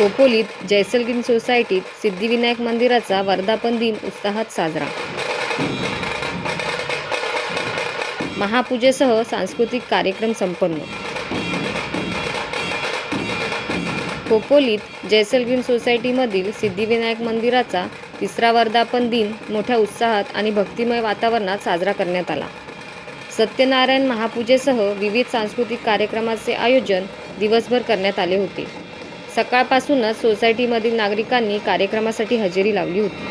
खोपोलीत जैसलगीन सोसायटीत सिद्धिविनायक मंदिराचा वर्धापन दिन उत्साहात साजरा. महापूजेसह सांस्कृतिक कार्यक्रम संपन्न. खोपोलीत जैसलगीन सोसायटीमधील सिद्धिविनायक मंदिराचा तिसरा वर्धापन दिन मोठ्या उत्साहात आणि भक्तिमय वातावरणात साजरा करण्यात आला. सत्यनारायण महापूजेसह विविध सांस्कृतिक कार्यक्रमाचे आयोजन दिवसभर करण्यात आले होते. सकाळपासूनच सोसायटीमधील नागरिकांनी कार्यक्रमासाठी हजेरी लावली होती.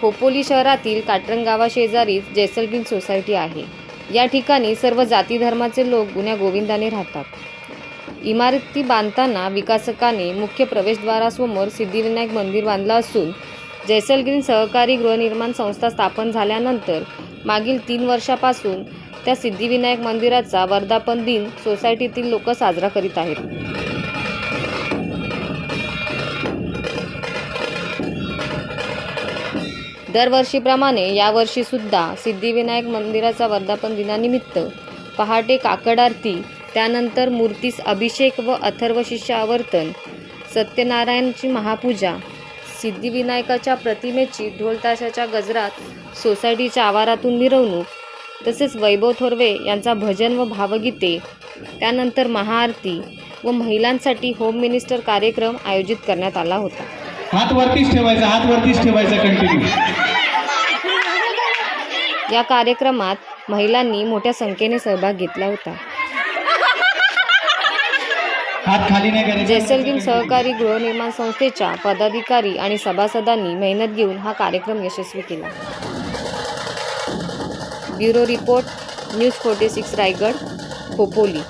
खोपोली शहरातील काटरंग गावाशेजारीच जैसलबीन सोसायटी आहे. या ठिकाणी सर्व जाती धर्माचे लोक गुण्या गोविंदाने राहतात. इमारती बांधताना विकासकाने मुख्य प्रवेशद्वारासमोर सिद्धिविनायक मंदिर बांधलं असून जैसलगिरी सहकारी गृहनिर्माण संस्था स्थापन झाल्यानंतर मागील तीन वर्षापासून त्या सिद्धिविनायक मंदिराचा वर्धापन दिन सोसायटीतील लोक साजरा करीत आहेत. दरवर्षीप्रमाणे यावर्षीसुद्धा सिद्धिविनायक मंदिराचा वर्धापन दिनानिमित्त पहाटे काकड आरती त्यानंतर मूर्तीस अभिषेक व अथर्व शिष्य आवर्तन सत्यनारायणची महापूजा सिद्धिविनायकाच्या प्रतिमेची ढोलताशाच्या गजरात सोसायटीच्या आवारातून मिरवणूक तसेच वैभव थोरवे यांचा भजन व भावगीते त्यानंतर महाआरती व महिलांसाठी होम मिनिस्टर कार्यक्रम आयोजित करण्यात आला होता. हात वरतीच ठेवायचा हात वरतीच ठेवायचा कंटिन्यू या कार्यक्रमात महिलांनी मोठ्या संख्येने सहभाग घेतला होता. हात खाली नाही सहकारी गृहनिर्माण संस्थेच्या पदाधिकारी आणि सभासदांनी मेहनत घेऊन हा कार्यक्रम यशस्वी केला. Bureau report news forty six Raigad Khopoli.